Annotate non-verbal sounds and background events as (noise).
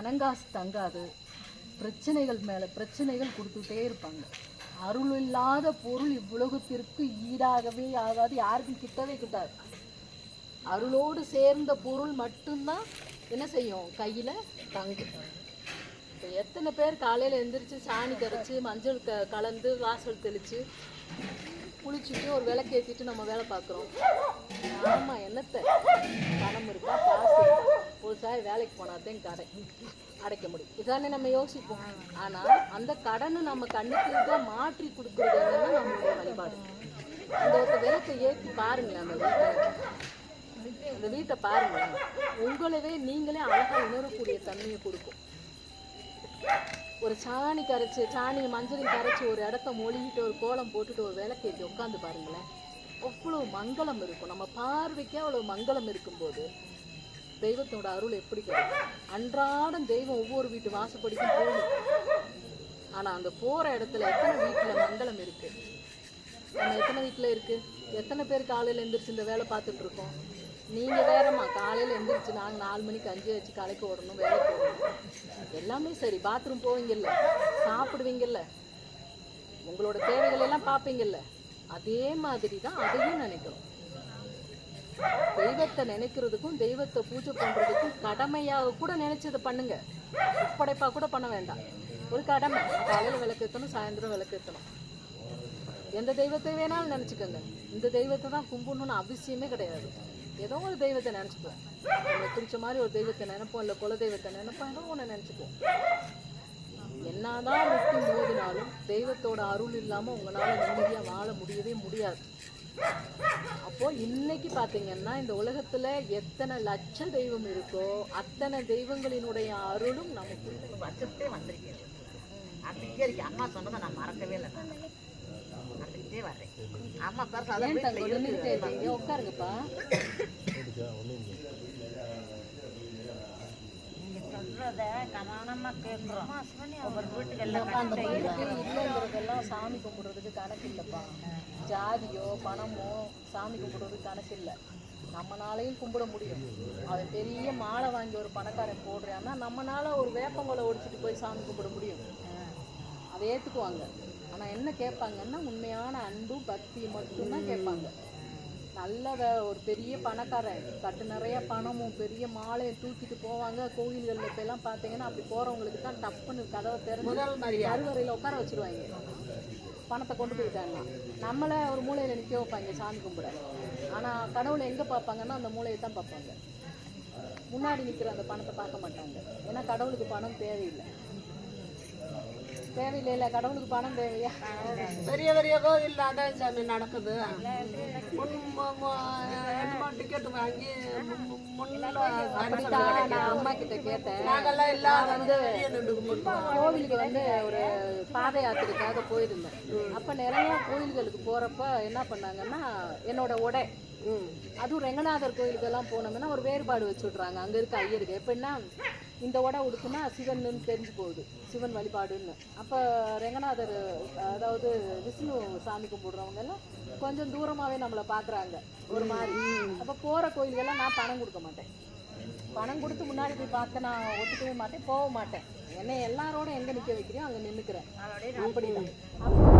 பணங்காசு தங்காது. பிரச்சனைகள் மேலே பிரச்சனைகள் கொடுத்துட்டே இருப்பாங்க. அருள் இல்லாத பொருள் இவ்வுலகத்திற்கு ஈடாகவே ஆகாது. யாருக்கும் கிட்டவே கிட்டாது. அருளோடு சேர்ந்த பொருள் மட்டும்தான் என்ன செய்யும்? கையில் தங்கும். இப்போ எத்தனை பேர் காலையில் எழுந்திரிச்சு சாணி கரைச்சி மஞ்சள் க கலந்து வாசல் தெளித்து குளிச்சுட்டு ஒரு விளக்கு ஏற்றிட்டு நம்ம வேலை பார்க்குறோம். ஆமாம் என்னத்தை? பணம் இருக்கா? காசு இருக்கா? ஒரு சாய் வேலைக்கு போனாதான் கடை அடைக்க முடியும். இதானே நம்ம யோசிப்போம். ஆனால் அந்த கடனை நம்ம கண்ணுக்கு தான் மாற்றி கொடுக்குறது என்னன்னா நம்மளுடைய வழிபாடு. அந்த ஒரு விளக்கை ஏற்றி பாருங்களேன் அந்த வீட்டை. அந்த வீட்டை பாருங்களேன். உங்களவே நீங்களே அழகாக உணரக்கூடிய தன்மையை கொடுக்கும். ஒரு சாணி கரைச்சி சாணி மஞ்சளையும் கரைச்சி ஒரு இடத்த மொழிகிட்டு ஒரு கோலம் போட்டுட்டு ஒரு விளக்கேற்றி உட்காந்து பாருங்களேன். அவ்வளோ மங்களம் இருக்கும். நம்ம பார்வைக்கே அவ்வளோ மங்களம் இருக்கும்போது தெய்வத்தோட அருள் எப்படி கிடைக்கும்? அன்றாடம் தெய்வம் ஒவ்வொரு வீட்டு வாசப்படிக்கும் போகும். ஆனால் அந்த போகிற இடத்துல எத்தனை வீட்டில் மங்களம் இருக்கு? நம்ம எத்தனை வீட்டில் இருக்கு? எத்தனை பேர் காலையில் எந்திரிச்சு இந்த வேலை பார்த்துட்டு இருக்கோம்? நீங்கள் வேறம்மா காலையில் எந்திரிச்சு நாங்கள் நாலு மணிக்கு அஞ்சு வச்சு கலைக்கு ஓடணும் வேலைக்கு போடணும் எல்லாமே சரி பாத்ரூம் போவீங்கல்ல சாப்பிடுவீங்கல்ல உங்களோட தேவைகள் எல்லாம் பார்ப்பீங்கல்ல. அதே மாதிரி தான் அதையும் நினைக்கணும். தெய்வத்தை நினைக்கிறதுக்கும் தெய்வத்தை பூஜை பண்றதுக்கும் கடமையாக கூட நினைச்சதை பண்ணுங்க. படைப்பா கூட பண்ண வேண்டாம். ஒரு கடமை. காலையில் விளக்கேற்றணும் சாயந்தரம் விளக்கேற்றணும் எந்த தெய்வத்தை வேணாலும் நினச்சிக்கோங்க. இந்த தெய்வத்தை தான் கும்பிடணும்னு அவசியமே கிடையாது. ஏதோ ஒரு தெய்வத்தை நினச்சிப்போம் நமக்கு பிடிச்ச மாதிரி ஒரு தெய்வத்தை நினைப்போம் இல்லை குல தெய்வத்தை நினைப்போம் ஏதோ ஒன்று நினச்சிப்போம் என்னதான் முட்டி மோதினாலும் தெய்வத்தோட அருள் இல்லாமல் உங்களால் நிம்மதியாக வாழ முடியவே முடியாது. அப்போ இன்னைக்கு பார்த்தீங்கன்னா இந்த உலகத்துல எத்தனை லட்ச தெய்வம் இருக்கோ அத்தனை தெய்வங்களினுடைய அருளும் நமக்கு வருஷத்தே வந்திருக்கேன் இருக்கு. அம்மா சொன்னதை நான் மறக்கவே இல்லை நான். அதுக்கிட்டே வர்றேன். அம்மா பேர் உட்காருங்கப்பா. (coughs) சொல்றத கவனமா கேட்குறோம் ஒவ்வொரு வீட்டுக்கு எல்லாம் அந்த இல்லைங்கிறதெல்லாம் சாமி கும்பிடுறதுக்கு கணக்கு இல்லைப்பா. ஜாதியோ பணமோ சாமி கும்பிடுறதுக்கு கணக்கு இல்லை. நம்மனாலையும் கும்பிட முடியும். அவன் பெரிய மாலை வாங்கி ஒரு பணக்காரன் போடுறான்னா நம்மனால ஒரு வேப்பங்கொலை ஒடிச்சிட்டு போய் சாமி கும்பிட முடியும். அதை ஏற்றுக்குவாங்க ஆனால் என்ன கேட்பாங்கன்னா உண்மையான அன்பும் பக்தியும் மட்டும்தான் கேட்பாங்க. நல்ல ஒரு பெரிய பணக்காரன் கட்டு நிறைய பணமும் பெரிய மாலையை தூக்கிட்டு போவாங்க. கோயில்களில் இப்போ எல்லாம் பார்த்தீங்கன்னா அப்படி போகிறவங்களுக்கு தான் டப்புன்னு கதவை திறந்து கருவறையில் உட்கார வச்சிருவாங்க. பணத்தை கொண்டு போயிட்டாங்கன்னா நம்மளை ஒரு மூலையில் நிற்க வைப்பாங்க சாமி கும்பிட. ஆனால் கடவுளை எங்கே பார்ப்பாங்கன்னா அந்த மூலையை தான் பார்ப்பாங்க. முன்னாடி நிற்கிற அந்த பணத்தை பார்க்க மாட்டாங்க. ஏன்னா கடவுளுக்கு பணம் தேவையில்லை. தேவையில்லை கடவுளுக்கு பணம் தேவையா? பெரிய பெரிய கோயில் அதான் சாமி நடக்குது. டிக்கெட் வாங்கி அம்மா கிட்ட கேட்டேன். நாங்கெல்லாம் வந்து கோவிலுக்கு வந்து ஒரு பாத யாத்திரைக்காக போயிருந்தேன். அப்போ நிறைய கோயில்களுக்கு போகிறப்ப என்ன பண்ணாங்கன்னா என்னோட உடை. அதுவும் ரெங்கநாதர் கோயிலுக்கெல்லாம் போனோம்னா ஒரு வேறுபாடு வச்சு விட்றாங்க அங்கே இருக்க ஐயருக்கு. எப்படின்னா இந்த உடை உடுத்துனா சிவன்னு தெரிஞ்சு போகுது. சிவன் வழிபாடுன்னு. அப்போ ரெங்கநாதர் அதாவது விஷ்ணு சாமி கும்பிடுறவங்க எல்லாம் கொஞ்சம் தூரமாகவே நம்மளை பார்க்குறாங்க ஒரு மாதிரி. அப்போ போகிற கோயில்கள்லாம் நான் பணம் கொடுக்க மாட்டேன். பணம் கொடுத்து முன்னாடி போய் பார்க்க நான் ஒத்துக்கவே மாட்டேன் போக மாட்டேன். என்னை எல்லாரோட எங்கே நிற்க வைக்கிறியோ அங்கே நின்றுக்கிறேன் அப்படிதான். அப்போ